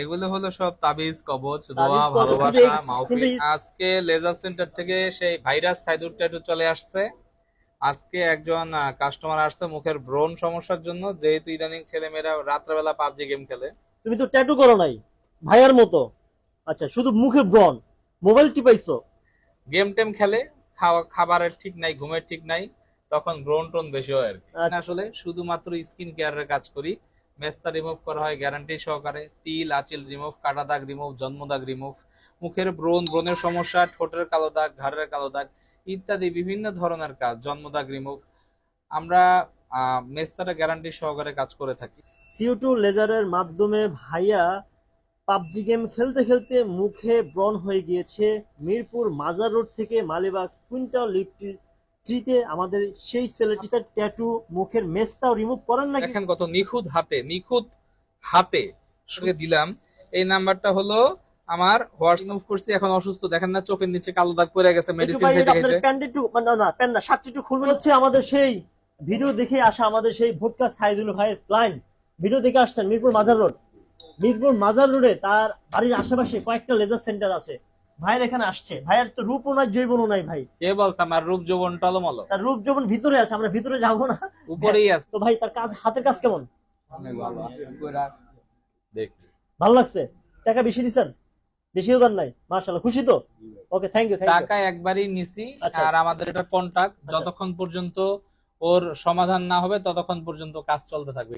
এগুলো হলো সব তাবিজ কবচ দোয়া ভালোবাসা মাহফিল আজকে লেজার সেন্টার থেকে সেই ভাইরাস সাইদুর ট্যাটু চলে আসছে। আজকে একজন কাস্টমার আসছে মুখের ব্রণ সমস্যার জন্য। যেহেতু ইদানিং ছেলেমেয়েরা রাত্রেবেলা পাবজি গেম খেলে। তুমি তো ট্যাটু করো নাই ভাইয়ার মতো। আচ্ছা শুধু মুখে ব্রন মোবাইল টিপাইছো। গেম টেম খেলে খাওয়া খাবারের ঠিক নাই ঘুমের ঠিক নাই তখন ব্রণ টোন বেশি হয় আর কি। আচ্ছা। আসলে শুধুমাত্র স্কিন কেয়ারের কাজ করি। মেস্তা রিমুভ করা হয় গ্যারান্টি সহকারে তিল, আচিল রিমুভ কাটা দাগ রিমুভ জন্ম দাগ রিমুভ মুখের ব্রণ, ব্রণের সমস্যা, ঠোঁটের কালো দাগ, ঘাড়ের কালো দাগ ইত্যাদি বিভিন্ন ধরনের কাজ, জন্ম দাগ রিমুভ আমরা মেস্তাটা গ্যারান্টি সহকারে কাজ করে থাকি। সিও টু লেজারের মাধ্যমে ভাইয়া পাবজি গেম খেলতে খেলতে মুখে ব্রণ হয়ে গিয়েছে। মিরপুর মাজার রোড থেকে মালিবাগ কুইন্টাল লিফটি থ্রিতে আমাদের সেই ছেলেটি তার ট্যাটু মুখের মেস্তাও রিমুভ করেন নাকি দেখেন কত নিখুঁত হাতে নিখুঁত হাতে সঙ্গে দিলাম। এই নাম্বারটা হলো আমার হোয়াটসঅ্যাপ করছি এখন অসুস্থ। দেখেন না চোখের নিচে কালো দাগ পড়ে গেছে মেডিসিন খেতে খেতে। প্যান্ট একটু না না প্যান্ট না শার্ট একটু হচ্ছে আমাদের সেই ভিডিও দেখে আসা আমাদের সেই ভোটকা সাইদুল ভাইয়ের ক্লায়েন্ট ভিডিও দেখে আসছেন মিরপুর মাজার রোড মিরপুর মাজার রোডে তার বাড়ির আশেপাশে কয়েকটা লেজার সেন্টার আছে। ভাইয়ের এখানে আসছে। ভাইয়ের তো রূপও নাই জৈবনও নাই ভাই। কে বলছে? আমার রূপ যৌবন টলমল? তার রূপ যেমন ভিতরে আছে আমরা ভিতরে যাব না। উপরেই আছে। তো ভাই তার কাজ হাতের কাজ কেমন? অনেক ভালো। দেখ। ভালো লাগছে? টাকা বেশি দিচ্ছেন? বেশিও দেন নাই? মার্শাল্লাহ খুশি তো? ওকে থ্যাংক ইউ টাকা একবারই নিছি আচ্ছা। আর আমাদের এটা কন্টাক্ট। যতক্ষণ পর্যন্ত ওর সমাধান না হবে ততক্ষণ পর্যন্ত কাজ চলতে থাকবে।